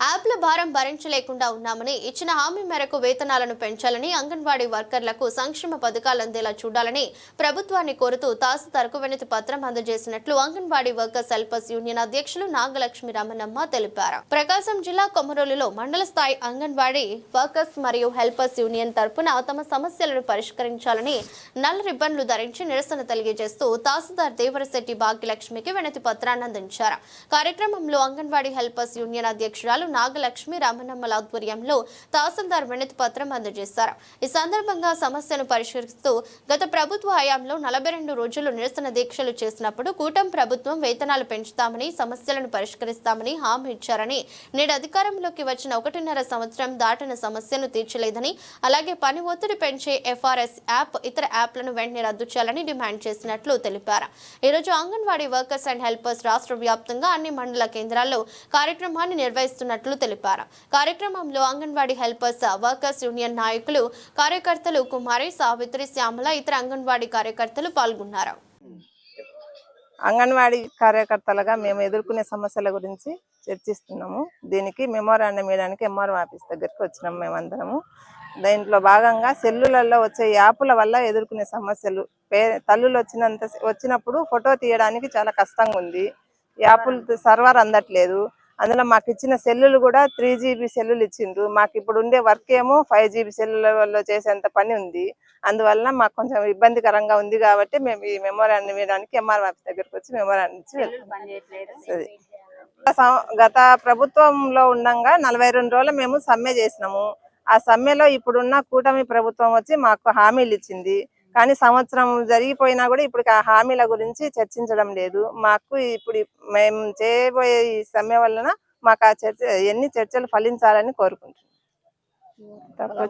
యాప్ల భారం భరించలేకుండా ఉన్నామని ఇచ్చిన హామీ మేరకు వేతనాలను పెంచాలని అంగన్వాడీ వర్కర్లకు సంక్షేమ పథకాలు అందేలా చూడాలని ప్రభుత్వాన్ని కోరుతూ తహసీల్దార్కు వినతి పత్రం అందజేసినట్లు అంగన్వాడీ వర్కర్స్ హెల్పర్స్ యూనియన్ అధ్యక్షులు నాగలక్ష్మి రమణమ్మ తెలిపారు. ప్రకాశం జిల్లా కొమరోలులో మండల స్థాయి అంగన్వాడీ వర్కర్స్ మరియు హెల్పర్స్ యూనియన్ తరపున తమ సమస్యలను పరిష్కరించాలని నల్ల రిబ్బన్లు ధరించి నిరసన తెలియజేస్తూ తహసీల్దార్ దేవరశెట్టి భాగ్యలక్ష్మికి వినతి పత్రాన్ని అందించారు. కార్యక్రమంలో అంగన్వాడీ హెల్పర్స్ యూనియన్ అధ్యక్షురాలు నాగలక్ష్మి రమణమ్మల ఆధ్వర్యంలో తహసీల్దార్ వినతి పత్రం అందజేశారు. ఈ సందర్భంగా సమస్యను పరిష్కరిస్తూ గత ప్రభుత్వ హయాంలో నలభై రెండు రోజులు నిరసన దీక్షలు చేసినప్పుడు కూటమి ప్రభుత్వం వేతనాలు పెంచుతామని సమస్యలను పరిష్కరిస్తామని హామీ ఇచ్చారని నేడు అధికారంలోకి వచ్చిన ఒకటిన్నర సంవత్సరం దాటిన సమస్యను తీర్చలేదని అలాగే పని ఒత్తిడి పెంచే ఎఫ్ఆర్ఎస్ యాప్ ఇతర యాప్లను వెంటనే రద్దు చేయాలని డిమాండ్ చేసినట్లు తెలిపారు. ఈరోజు అంగన్వాడీ వర్కర్స్ అండ్ హెల్పర్స్ రాష్ట్ర వ్యాప్తంగా అన్ని మండల కేంద్రాల్లో కార్యక్రమాన్ని నిర్వహిస్తున్నట్లు తెలిపారు. కార్యక్రమంలో అంగన్వాడీ హెల్పర్స్ వర్కర్స్ యూనియన్ నాయకులు కార్యకర్తలు కుమారి సావిత్రి శ్యామల ఇతర అంగన్వాడీ కార్యకర్తలు పాల్గొన్నారు. అంగన్వాడీ కార్యకర్తలుగా మేము ఎదుర్కొనే సమస్యల గురించి చర్చిస్తున్నాము. దీనికి మెమోరాండం వేయడానికి ఎంఆర్ఓ ఆఫీస్ దగ్గరికి వచ్చినాం మేమందరము. దీంట్లో భాగంగా సెల్లులలో వచ్చే యాప్ల వల్ల ఎదుర్కొనే సమస్యలు పే తల్లులు వచ్చినంత వచ్చినప్పుడు ఫోటో తీయడానికి చాలా కష్టంగా ఉంది యాప్లు సర్వర్ అందట్లేదు. అందులో మాకు ఇచ్చిన సెల్లులు కూడా త్రీ జీబీ సెల్లులు ఇచ్చిండ్రు. మాకు ఇప్పుడు ఉండే వర్క్ ఏమో ఫైవ్ జీబీ సెల్లులలో చేసేంత పని ఉంది. అందువల్ల మాకు కొంచెం ఇబ్బందికరంగా ఉంది కాబట్టి మేము ఈ మెమోరాండం వేయడానికి ఎంఆర్ ఆఫీస్ దగ్గరికి వచ్చి మెమోరాండం ఇచ్చి సం- గత ప్రభుత్వంలో ఉండంగా నలభై రెండు రోజులు మేము సమ్మె చేసినాము. ఆ సమ్మెలో ఇప్పుడున్న కూటమి ప్రభుత్వం వచ్చి మాకు హామీలు ఇచ్చింది. కానీ సంవత్సరం జరిగిపోయినా కూడా ఇప్పుడు ఆ హామీల గురించి చర్చించడం లేదు. మాకు ఇప్పుడు మేము చేయబోయే ఈ సమ్మె వలన మాకు ఆ చర్చ ఎన్ని చర్చలు ఫలించాలని కోరుకుంటున్నాం.